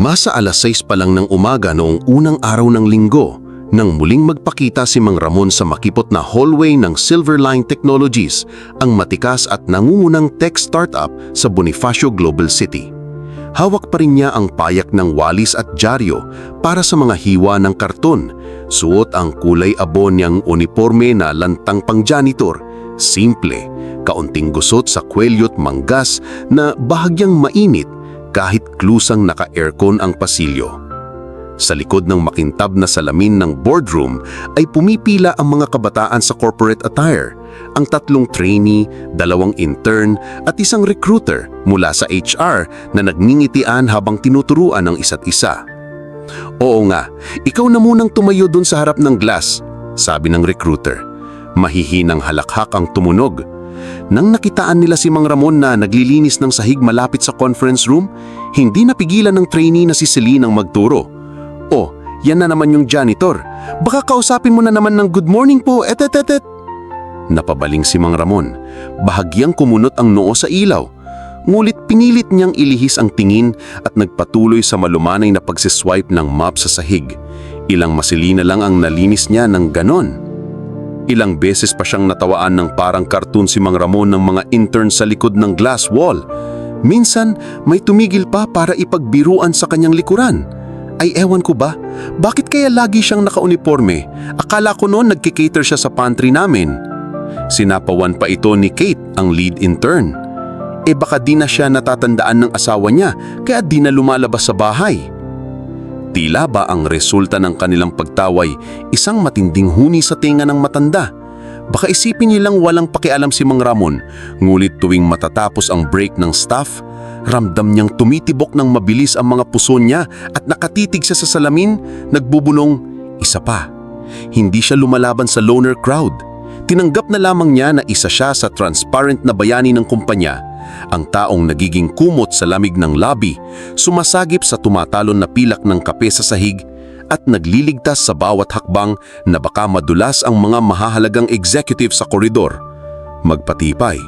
Masa alas 6 pa lang ng umaga noong unang araw ng linggo nang muling magpakita si Mang Ramon sa makipot na hallway ng Silverline Technologies, ang matikas at nangungunang tech startup sa Bonifacio Global City. Hawak pa rin niya ang payak ng walis at dyaryo para sa mga hiwa ng karton. Suot ang kulay abon niyang uniforme na lantang pang janitor. Simple, kaunting gusot sa kwelyo't manggas na bahagyang mainit kahit klusang naka-aircon ang pasilyo. Sa likod ng makintab na salamin ng boardroom ay pumipila ang mga kabataan sa corporate attire, ang tatlong trainee, dalawang intern at isang recruiter mula sa HR na nagngingitian habang tinuturuan ng isa't isa. Oo nga, ikaw na munang tumayo dun sa harap ng glass, sabi ng recruiter. Mahihinang halakhak ang tumunog. Nang nakitaan nila si Mang Ramon na naglilinis ng sahig malapit sa conference room, hindi napigilan ng trainee na si Celine ang magturo. Oh, yan na naman yung janitor. Baka kausapin mo na naman ng good morning po, etetetet. Napabaling si Mang Ramon. Bahagyang kumunot ang noo sa ilaw. Ngulit pinilit niyang ilihis ang tingin at nagpatuloy sa malumanay na pagsiswipe ng map sa sahig. Ilang masilina lang ang nalinis niya ng ganon. Ilang beses pa siyang natawaan ng parang cartoon si Mang Ramon ng mga intern sa likod ng glass wall. Minsan, may tumigil pa para ipagbiruan sa kanyang likuran. Ay ewan ko ba, bakit kaya lagi siyang nakauniforme? Akala ko noon nagkikater siya sa pantry namin. Sinapawan pa ito ni Kate, ang lead intern. E baka di na siya natatandaan ng asawa niya kaya di na lumalabas sa bahay. Tila ba ang resulta ng kanilang pagtaway isang matinding huni sa tinga ng matanda? Baka isipin nilang walang pakialam si Mang Ramon, ngulit tuwing matatapos ang break ng staff, ramdam niyang tumitibok ng mabilis ang mga puso niya at nakatitig siya sa salamin, nagbubulong, isa pa. Hindi siya lumalaban sa loner crowd. Tinanggap na lamang niya na isa siya sa transparent na bayani ng kumpanya, ang taong nagiging kumot sa lamig ng lobby, sumasagip sa tumatalon na pilak ng kape sa sahig at nagliligtas sa bawat hakbang na baka madulas ang mga mahahalagang executive sa koridor. Magpatipay.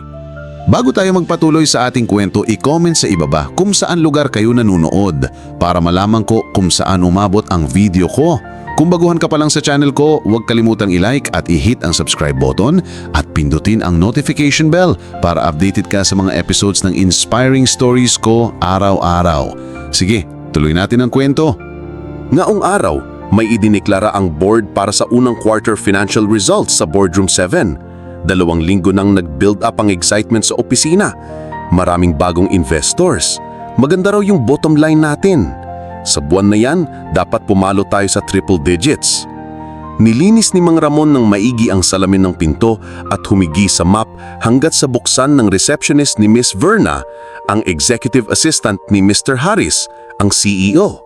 Bago tayo magpatuloy sa ating kwento, i-comment sa ibaba kung saan lugar kayo nanunood para malaman ko kung saan umabot ang video ko. Kung baguhan ka pa lang sa channel ko, huwag kalimutang i-like at i-hit ang subscribe button at pindutin ang notification bell para updated ka sa mga episodes ng inspiring stories ko araw-araw. Sige, tuloy natin ang kwento. Ngaong araw, may idineklara ang board para sa unang quarter financial results sa Boardroom 7. Dalawang linggo nang nag-build up ang excitement sa opisina. Maraming bagong investors. Maganda raw yung bottom line natin. Sa buwan na yan, dapat pumalo tayo sa triple digits. Nilinis ni Mang Ramon ng maigi ang salamin ng pinto at humigi sa map hanggat sa buksan ng receptionist ni Miss Verna, ang executive assistant ni Mr. Harris, ang CEO.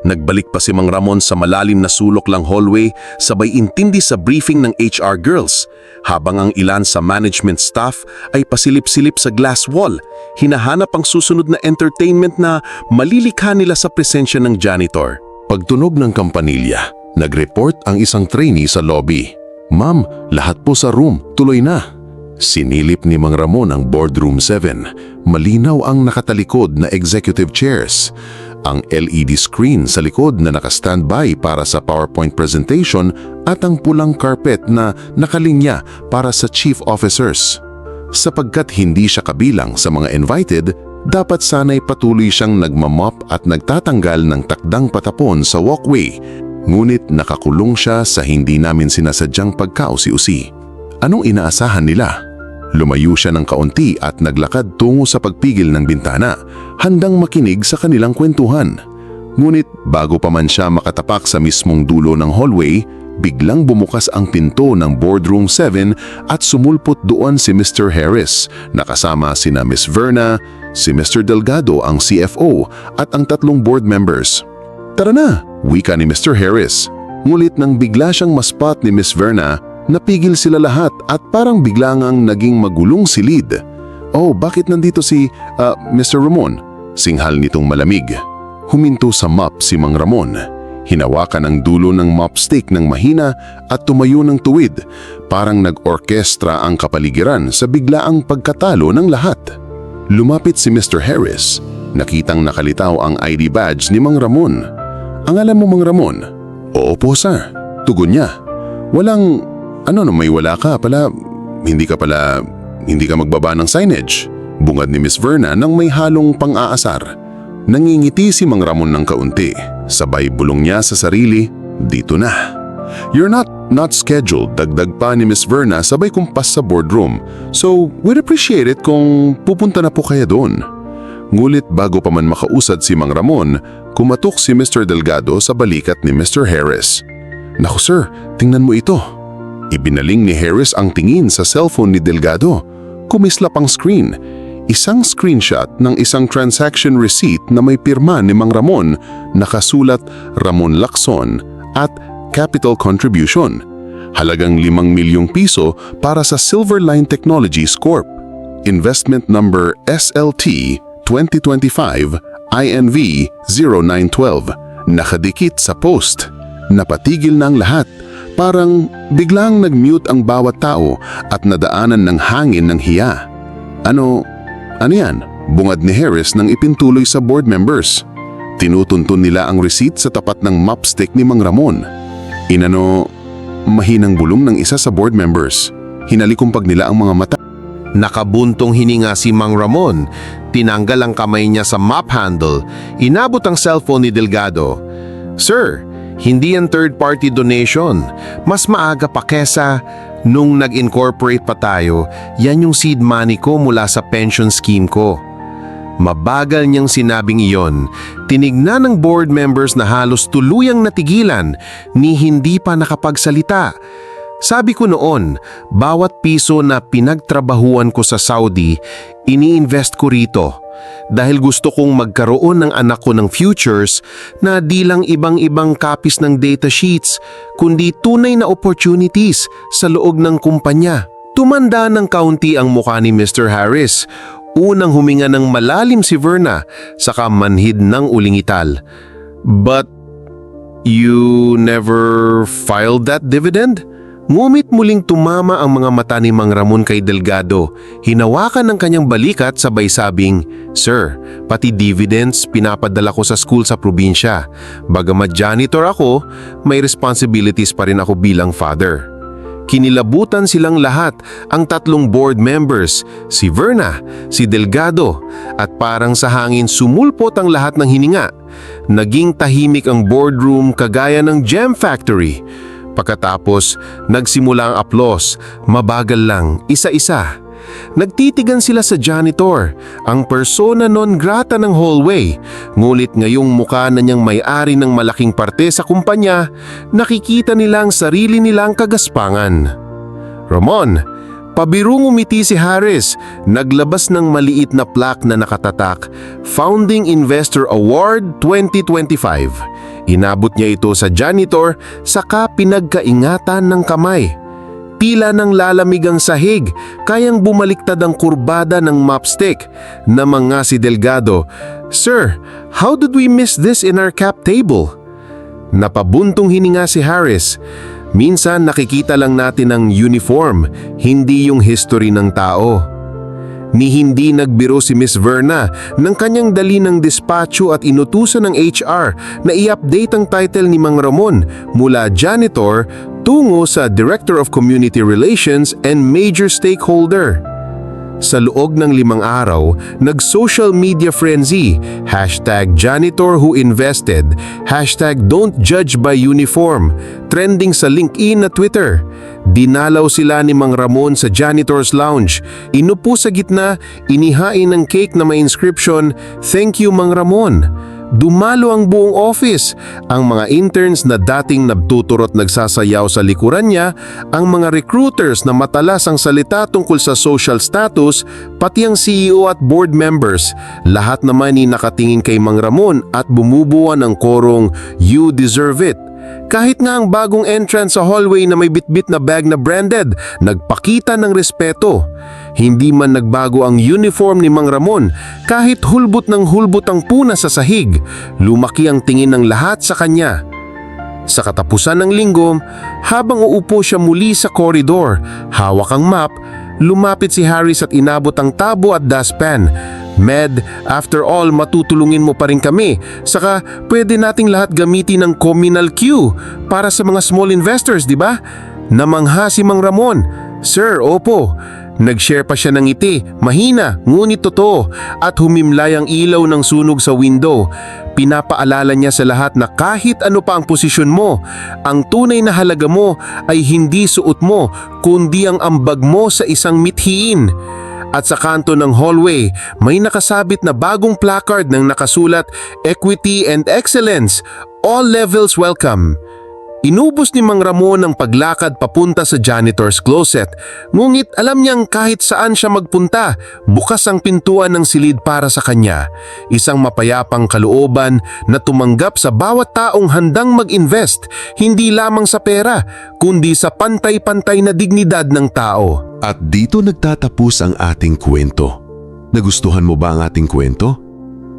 Nagbalik pa si Mang Ramon sa malalim na sulok lang hallway sabay intindi sa briefing ng HR girls habang ang ilan sa management staff ay pasilip-silip sa glass wall. Hinahanap ang susunod na entertainment na malilikha nila sa presensya ng janitor. Pagtunog ng kampanilya, nag-report ang isang trainee sa lobby. Ma'am, lahat po sa room, tuloy na. Sinilip ni Mang Ramon ang boardroom 7. Malinaw ang nakatalikod na executive chairs. Ang LED screen sa likod na naka-standby para sa PowerPoint presentation at ang pulang carpet na nakalinya para sa chief officers. Sapagkat hindi siya kabilang sa mga invited, dapat sana'y patuloy siyang nagmamop at nagtatanggal ng takdang patapon sa walkway. Ngunit nakakulong siya sa hindi namin sinasadyang pagkausi-usi. Anong inaasahan nila? Lumayo siya ng kaunti at naglakad tungo sa pagpigil ng bintana, handang makinig sa kanilang kwentuhan. Ngunit bago pa man siya makatapak sa mismong dulo ng hallway, biglang bumukas ang pinto ng boardroom 7 at sumulpot doon si Mr. Harris, nakasama sina Miss Verna, si Mr. Delgado ang CFO at ang tatlong board members. Tara na, wika ni Mr. Harris. Ngulit nang bigla siyang maspot ni Miss Verna, napigil sila lahat at parang bigla ngang naging magulong silid. Oh, bakit nandito si ah, Mr. Ramon? Singhal nitong malamig. Huminto sa mop si Mang Ramon. Hinawakan ang dulo ng mop stick ng mahina at tumayo ng tuwid. Parang nag-orkestra ang kapaligiran sa biglaang pagkatalo ng lahat. Lumapit si Mr. Harris. Nakitang nakalitaw ang ID badge ni Mang Ramon. Ang alam mo Mang Ramon? Oo po sir. Tugon niya. Walang, ano no may wala ka pala, hindi ka pala, hindi ka magbaba ng signage. Bungad ni Miss Verna nang may halong pang-aasar. Nangingiti si Mang Ramon ng kaunti. Sabay bulong niya sa sarili, dito na. You're not not scheduled, dagdag pa ni Miss Verna sabay kumpas sa boardroom. So, we'd appreciate it kung pupunta na po kaya doon. Ngulit bago pa man makausad si Mang Ramon, kumatok si Mr. Delgado sa balikat ni Mr. Harris. Naku sir, tingnan mo ito. Ibinaling ni Harris ang tingin sa cellphone ni Delgado. Kumislap ang screen. Isang screenshot ng isang transaction receipt na may pirma ni Mang Ramon nakasulat Ramon Lacson at Capital Contribution. Halagang 5 milyong piso para sa Silverline Technologies Corp. Investment number SLT 2025 INV 0912. Nakadikit sa post. Napatigil na ang lahat. Parang biglang nag-mute ang bawat tao at nadaanan ng hangin ng hiya. Ano, ano yan? Bungad ni Harris nang ipintuloy sa board members. Tinutuntun nila ang receipt sa tapat ng mapstick ni Mang Ramon. Inano, mahinang bulong ng isa sa board members. Hinalikumpag nila ang mga mata. Nakabuntong hininga si Mang Ramon. Tinanggal ang kamay niya sa map handle. Inabot ang cellphone ni Delgado. Sir, hindi yan third-party donation. Mas maaga pa kesa nung nag-incorporate pa tayo, yan yung seed money ko mula sa pension scheme ko. Mabagal niyang sinabing iyon. Tinignan ng board members na halos tuluyang natigilan ni hindi pa nakapagsalita. Sabi ko noon, bawat piso na pinagtrabahuan ko sa Saudi, ini-invest ko rito. Dahil gusto kong magkaroon ng anak ko ng futures na di lang ibang-ibang copies ng data sheets, kundi tunay na opportunities sa loob ng kumpanya. Tumanda ng kaunti ang mukha ni Mr. Harris. Unang huminga ng malalim si Verna, saka manhid ng ulingital. But you never filed that dividend? Ngumit muling tumama ang mga mata ni Mang Ramon kay Delgado. Hinawakan ng kanyang balikat sabay sabing, Sir, pati dividends pinapadala ko sa school sa probinsya. Bagamat janitor ako, may responsibilities pa rin ako bilang father. Kinilabutan silang lahat, ang tatlong board members, si Verna, si Delgado, at parang sa hangin sumulpot ang lahat ng hininga. Naging tahimik ang boardroom kagaya ng gem factory. Pagkatapos, nagsimula ang aplos, mabagal lang, isa-isa. Nagtitigan sila sa janitor, ang persona non grata ng hallway. Ngulit ngayong mukha na niyang may-ari ng malaking parte sa kumpanya, nakikita nila ang sarili nilang kagaspangan. Ramon, pabirong umiti si Harris, naglabas ng maliit na plaque na nakatatak, Founding Investor Award 2025. Inabot niya ito sa janitor, saka pinagkaingatan ng kamay. Tila ng lalamig ang sahig, kayang bumaliktad ang kurbada ng mapstick. Na mga si Delgado, Sir, how did we miss this in our cap table? Napabuntong hininga si Harris. Minsan nakikita lang natin ang uniform, hindi yung history ng tao. Ni hindi nagbiro si Miss Verna ng kanyang dali ng dispatcho at inutusan ng HR na i-update ang title ni Mang Ramon mula janitor tungo sa Director of Community Relations and Major Stakeholder. Sa loob ng limang araw, nag-social media frenzy, hashtag janitor who invested, hashtag don't judge by uniform, trending sa LinkedIn na Twitter. Dinalaw sila ni Mang Ramon sa janitor's lounge. Inupo sa gitna, inihain ng cake na may inscription, Thank you Mang Ramon. Dumalo ang buong office. Ang mga interns na dating nagtuturot nagsasayaw sa likuran niya, ang mga recruiters na matalas ang salita tungkol sa social status, pati ang CEO at board members. Lahat naman ay nakatingin kay Mang Ramon at bumubuo ng korong, You deserve it. Kahit nga ang bagong entrance sa hallway na may bitbit na bag na branded, nagpakita ng respeto. Hindi man nagbago ang uniform ni Mang Ramon, kahit hulbot ng hulbot ang puna sa sahig, lumaki ang tingin ng lahat sa kanya. Sa katapusan ng linggo, habang uupo siya muli sa koridor, hawak ang map, lumapit si Harris at inabot ang tabo at dustpan. Med, after all, matutulungin mo pa rin kami. Saka, pwede nating lahat gamitin ng communal queue para sa mga small investors, di ba? Namangha si Mang Ramon. Sir, opo. Nag-share pa siya ng ngiti, mahina, ngunit totoo, at humimlay ang ilaw ng sunog sa window. Pinapaalala niya sa lahat na kahit ano pa ang posisyon mo, ang tunay na halaga mo ay hindi suot mo, kundi ang ambag mo sa isang mithiin. At sa kanto ng hallway, may nakasabit na bagong placard ng nakasulat Equity and Excellence, All Levels Welcome. Inubos ni Mang Ramon ang paglakad papunta sa janitor's closet. Ngunit alam niyang kahit saan siya magpunta, bukas ang pintuan ng silid para sa kanya. Isang mapayapang kalooban na tumanggap sa bawat taong handang mag-invest, hindi lamang sa pera, kundi sa pantay-pantay na dignidad ng tao. At dito nagtatapos ang ating kwento. Nagustuhan mo ba ang ating kwento?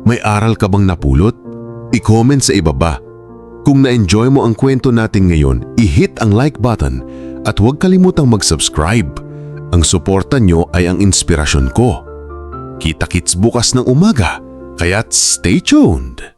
May aral ka bang napulot? I-comment sa ibaba. Kung na-enjoy mo ang kwento natin ngayon, i-hit ang like button at huwag kalimutang mag-subscribe. Ang suporta nyo ay ang inspirasyon ko. Kita-kits bukas ng umaga, kaya't stay tuned!